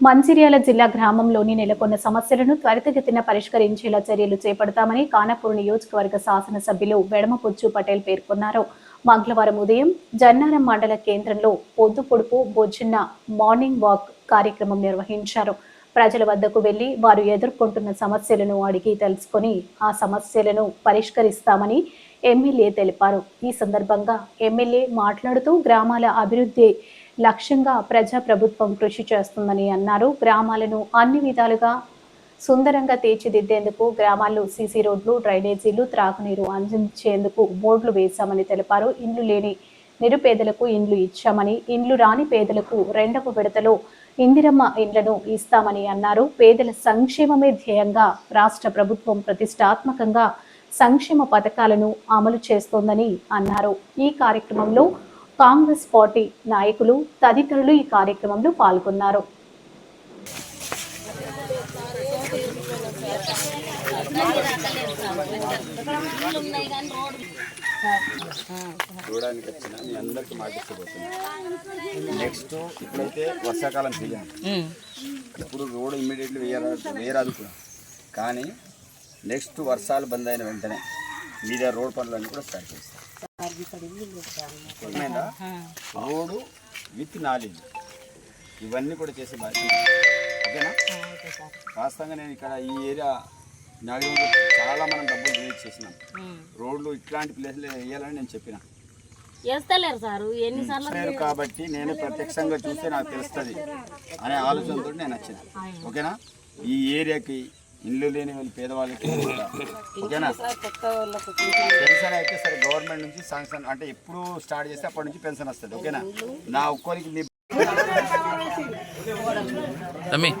మంచిర్యాల జిల్లా గ్రామంలోని నెలకొన్న సమస్యలను త్వరితగతిన పరిష్కరించేలా చర్యలు చేపడతామని కానపూర్ నియోజకవర్గ శాసనసభ్యులు వెడమపుచ్చు పటేల్ పేర్కొన్నారు. మంగళవారం ఉదయం జన్నారం మండల కేంద్రంలో పొద్దు పొడుపు బొజ్జున్న మార్నింగ్ వాక్ కార్యక్రమం నిర్వహించారు. ప్రజల వద్దకు వెళ్ళి వారు ఎదుర్కొంటున్న సమస్యలను అడిగి తెలుసుకొని ఆ సమస్యలను పరిష్కరిస్తామని ఎమ్మెల్యే తెలిపారు. ఈ సందర్భంగా ఎమ్మెల్యే మాట్లాడుతూ గ్రామాల అభివృద్ధి లక్ష్యంగా ప్రజాప్రభుత్వం కృషి చేస్తుందని అన్నారు. గ్రామాలను అన్ని విధాలుగా సుందరంగా తీర్చిదిద్దేందుకు గ్రామాల్లో సీసీ రోడ్లు డ్రైనేజీలు త్రాగునీరు అందించేందుకు బోర్డులు వేశామని తెలిపారు. ఇండ్లు లేని నిరుపేదలకు ఇండ్లు ఇచ్చామని ఇండ్లు రాని పేదలకు రెండవ విడతలో ఇందిరమ్మ ఇండ్లను ఇస్తామని అన్నారు. పేదల సంక్షేమమే ధ్యేయంగా రాష్ట్ర ప్రభుత్వం ప్రతిష్టాత్మకంగా సంక్షేమ పథకాలను అమలు చేస్తోందని అన్నారు. ఈ కార్యక్రమంలో కాంగ్రెస్ పార్టీ నాయకులు తదితరులు ఈ కార్యక్రమంలో పాల్గొన్నారు. చూడడానికి వచ్చిన మీ అందరికీ మాటిచ్చబోతున్నాను నెక్స్ట్ ఇప్పుడైతే వర్షాకాలం సీజన్ ఇప్పుడు రోడ్ ఇమ్మీడియట్లీ వేయరా వేయరాదు కూడా. కానీ నెక్స్ట్ వర్షాలు బంద్ అయిన వెంటనే మీద రోడ్ పనులన్నీ కూడా స్టార్ట్ చేస్తాం. Road with knowledge. ఇవన్నీ కూడా చేసే బాధ్యత ఓకేనా? వాస్తవంగా నేను ఇక్కడ ఈ ఏరియా నాగరికంలో చాలా మనం డబ్బులు రిలీజ్ చేసినాం. రోడ్లు ఇట్లాంటి ప్లేస్లు వేయాలని నేను చెప్పిన. వేస్తలేరు సారు. ఎన్నిసార్లు కాబట్టి నేను ప్రత్యక్షంగా చూస్తే నాకు తెలుస్తుంది అనే ఆలోచనతో నేను వచ్చిన. ఓకేనా? ఈ ఏరియాకి ఇల్లు లేని వాళ్ళు పేదవాళ్ళకి. ఓకేనా? పెన్షన్ అయితే సరే గవర్నమెంట్ నుంచి శాంక్షన్ అంటే ఎప్పుడు స్టార్ట్ చేస్తే అప్పటి నుంచి పెన్షన్ వస్తుంది ఓకేనా? నా ఒక్కరికి మీ తమ్మి.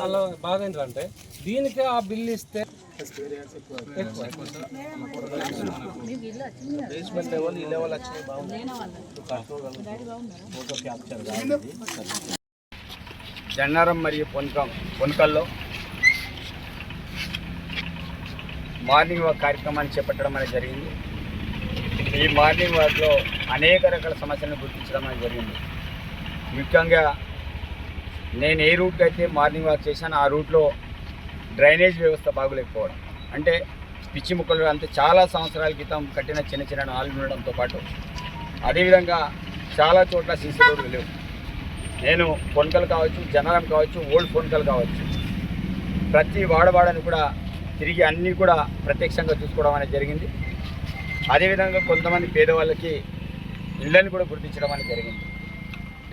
అలా బాధ ఏంటంటే దీనికి ఆ బిల్లు ఇస్తే బేస్మెంట్ లెవెల్ ఈ లెవెల్ వచ్చినాయి జన్నారం మరియు పొన్కం పొన్కల్లో మార్నింగ్ ఒక కార్యక్రమాన్ని చేపట్టడం అనేది జరిగింది. ఈ మార్నింగ్ వాక్లో అనేక రకాల సమస్యలను గుర్తించడం అనేది జరిగింది. ముఖ్యంగా నేను ఏ రూట్కి అయితే మార్నింగ్ వాక్ చేశాను ఆ రూట్లో డ్రైనేజ్ వ్యవస్థ బాగులేకపోవడం. అంటే పిచ్చి ముక్కలు అంతే చాలా సంవత్సరాల క్రితం కట్టిన చిన్న చిన్న నాలుగు ఉండడంతో పాటు అదేవిధంగా చాలా చోట్ల సీసీ రోడ్లు లేవు. నేను పొన్కలు కావచ్చు జనరం కావచ్చు ఓల్డ్ పొన్కలు కావచ్చు. ప్రతి వాడవాడని కూడా తిరిగి అన్నీ కూడా ప్రత్యక్షంగా చూసుకోవడం అనేది జరిగింది. అదేవిధంగా కొంతమంది పేదవాళ్ళకి ఇళ్ళని కూడా గుర్తించడం అనేది జరిగింది.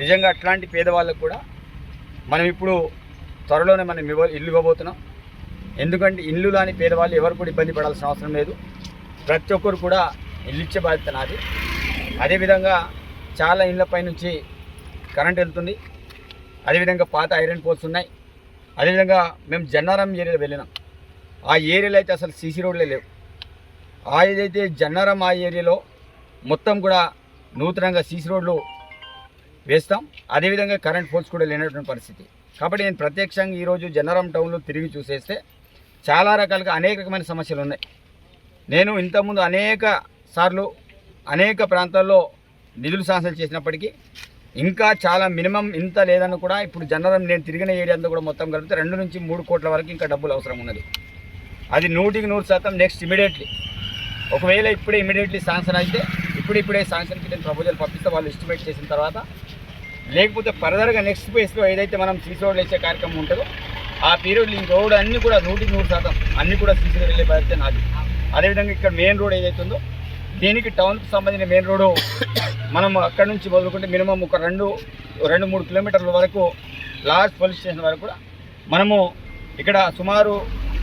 నిజంగా అట్లాంటి పేదవాళ్ళకు కూడా మనం ఇప్పుడు త్వరలోనే మనం ఇవ్వ ఇల్లు ఇవ్వబోతున్నాం. ఎందుకంటే ఇల్లు లాని పేదవాళ్ళు ఎవరు కూడా ఇబ్బంది పడాల్సిన అవసరం లేదు. ప్రతి ఒక్కరు కూడా ఇల్లు ఇచ్చే బాధ్యత నాది. అదేవిధంగా చాలా ఇళ్ళపై నుంచి కరెంట్ వెళ్తుంది. అదేవిధంగా పాత ఐరన్ పోల్స్ ఉన్నాయి. అదేవిధంగా మేము జన్నారం ఏరియాలో వెళ్ళినాం. ఆ ఏరియాలో అయితే అసలు సీసీ రోడ్లే లేవు. ఆ ఏదైతే జన్నారం ఆ ఏరియాలో మొత్తం కూడా నూతనంగా సీసీ రోడ్లు వేస్తాం. అదేవిధంగా కరెంట్ పోల్స్ కూడా లేనటువంటి పరిస్థితి. కాబట్టి నేను ప్రత్యక్షంగా ఈరోజు జన్నారం టౌన్లో తిరిగి చూసేస్తే చాలా రకాలుగా అనేక రకమైన సమస్యలు ఉన్నాయి. నేను ఇంతకుముందు అనేక సార్లు అనేక ప్రాంతాల్లో నిధులు శాంక్షన్ చేసినప్పటికీ ఇంకా చాలా మినిమం ఇంత లేదని కూడా ఇప్పుడు జనరల్ నేను తిరిగిన ఏరియా అంతా కూడా మొత్తం కలిపితే రెండు నుంచి మూడు కోట్ల వరకు ఇంకా డబ్బులు అవసరం ఉన్నది. అది నూటికి నూరు శాతం నెక్స్ట్ ఇమీడియట్లీ. ఒకవేళ ఇప్పుడే ఇమీడియట్లీ శాంక్షన్ అయితే ఇప్పుడు ఇప్పుడే శాంక్షన్ కింద ప్రపోజల్ పంపిస్తే వాళ్ళు ఎస్టిమేట్ చేసిన తర్వాత. లేకపోతే ఫర్దర్గా నెక్స్ట్ ఫేస్లో ఏదైతే మనం సీసీ రోడ్లు వేసే కార్యక్రమం ఉంటుందో ఆ పీరియడ్లో ఈ రోడ్ అన్నీ కూడా నూటికి నూరు శాతం అన్నీ కూడా సీసీ వెళ్ళే బాధ్యత నాది. అదేవిధంగా ఇక్కడ మెయిన్ రోడ్ ఏదైతే ఉందో దీనికి టౌన్కి సంబంధించిన మెయిన్ రోడ్డు మనం అక్కడ నుంచి మొదలుకుంటే మినిమం ఒక రెండు రెండు మూడు కిలోమీటర్ల వరకు లాస్ట్ పోలీస్ స్టేషన్ వరకు కూడా మనము ఇక్కడ సుమారు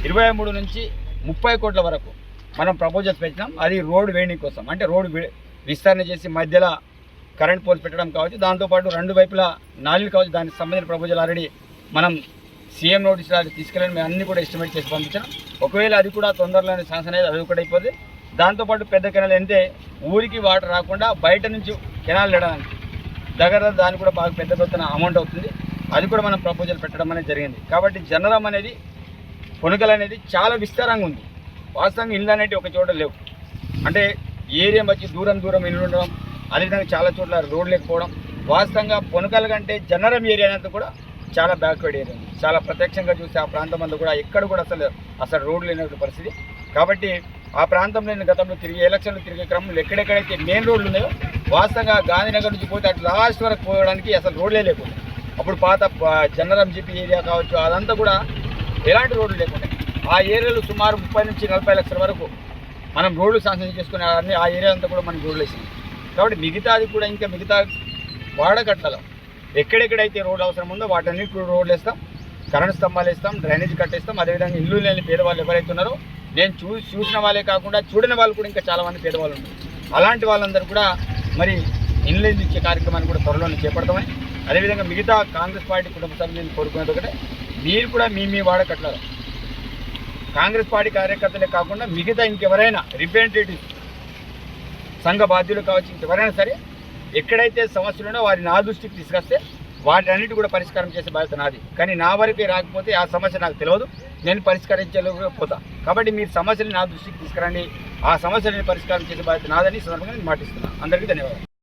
ఇరవై మూడు నుంచి ముప్పై కోట్ల వరకు మనం ప్రపోజల్స్ పెట్టినాం. అది రోడ్ వేయడం కోసం. అంటే రోడ్ విస్తరణ చేసి మధ్యలో కరెంట్ పోల్స్ పెట్టడం కావచ్చు దాంతోపాటు రెండు వైపులా నాలుగు కావచ్చు దానికి సంబంధించిన ప్రపోజల్ ఆల్రెడీ మనం సీఎం నోటీస్ అది తీసుకెళ్ళి. మేము అన్ని కూడా ఎస్టిమేట్ చేసి పంపించాం. ఒకవేళ అది కూడా తొందరలోనే శాంక్షన్ అయితే అది ఒకటి అయిపోతుంది దాంతోపాటు పెద్ద కెనాల్ అంటే ఊరికి వాటర్ రాకుండా బయట నుంచి కెనాల్ వెళ్ళడానికి దగ్గర దానికి కూడా బాగా పెద్ద పెద్దన అమౌంట్ అవుతుంది. అది కూడా మనం ప్రపోజల్ పెట్టడం అనేది జరిగింది. కాబట్టి జనరం అనేది పునకలు అనేది చాలా విస్తారంగా ఉంది. వాస్తవంగా ఇల్లు అనేవి ఒక చోట లేవు. అంటే ఏరియా మధ్య దూరం దూరం ఇల్లు ఉండడం అదేవిధంగా చాలా చోట్ల రోడ్ లేకపోవడం వాస్తవంగా పొనకల కంటే జనరం ఏరియా అనేది కూడా చాలా బ్యాక్వర్డ్ ఏరియా. చాలా ప్రత్యక్షంగా చూస్తే ఆ ప్రాంతం అంతా కూడా ఎక్కడ కూడా అసలు అసలు రోడ్లు లేనటువంటి పరిస్థితి. కాబట్టి ఆ ప్రాంతంలో నేను గతంలో తిరిగి ఎలక్షన్లు తిరిగే క్రమంలో ఎక్కడెక్కడైతే మెయిన్ రోడ్లు ఉన్నాయో వాస్తవంగా గాంధీనగర్ నుంచి పోతే అటు లాస్ట్ వరకు పోవడానికి అసలు రోడ్లే లేకుండా అప్పుడు పాత జనరం జీపీ ఏరియా కావచ్చు అదంతా కూడా ఎలాంటి రోడ్లు లేకుండా. ఆ ఏరియాలో సుమారు ముప్పై నుంచి నలభై లక్షల వరకు మనం రోడ్లు శాంక్షన్ చేసుకునే అన్ని ఆ ఏరియా అంతా కూడా మనం రోడ్లు వేసాం కాబట్టి మిగతాది కూడా ఇంకా మిగతా వాడకట్టాలి ఎక్కడెక్కడైతే రోడ్లు అవసరం ఉందో వాటన్నిటి కూడా రోడ్లు వేస్తాం. కరెంట్ స్తంభాలు వేస్తాం డ్రైనేజ్ కట్టేస్తాం. అదేవిధంగా ఇల్లు లేని పేదవాళ్ళు ఎవరైతే ఉన్నారో నేను చూ చూసిన వాళ్ళే కాకుండా చూడని వాళ్ళు కూడా ఇంకా చాలామంది పేదవాళ్ళు ఉన్నారు. అలాంటి వాళ్ళందరూ కూడా మరి ఇల్లు ఇచ్చే కార్యక్రమాన్ని కూడా త్వరలోనే చేపడతామని. అదేవిధంగా మిగతా కాంగ్రెస్ పార్టీ కుటుంబ సభ్యులను కోరుకునేది ఒకటే. మీరు కూడా మీ మీ వాడకట్టాలి కాంగ్రెస్ పార్టీ కార్యకర్తలే కాకుండా మిగతా ఇంకెవరైనా రిప్రజెంటేటివ్స్ సంఘ బాధ్యులు కావచ్చు ఇంకెవరైనా సరే ఎక్కడైతే సమస్యలు ఉన్నాయో వారిని నా దృష్టికి తీసుకొస్తే వాటన్నిటి కూడా పరిష్కారం చేసే బాధ్యత నాది. కానీ నా వరకే రాకపోతే ఆ సమస్య నాకు తెలియదు. నేను పరిష్కరించలేకపోతా కాబట్టి మీరు సమస్యని నా దృష్టికి తీసుకురండి. ఆ సమస్యలను పరిష్కారం చేసే బాధ్యత నాదని సందర్భంగా నేను మాటిస్తున్నాను. అందరికీ ధన్యవాదాలు.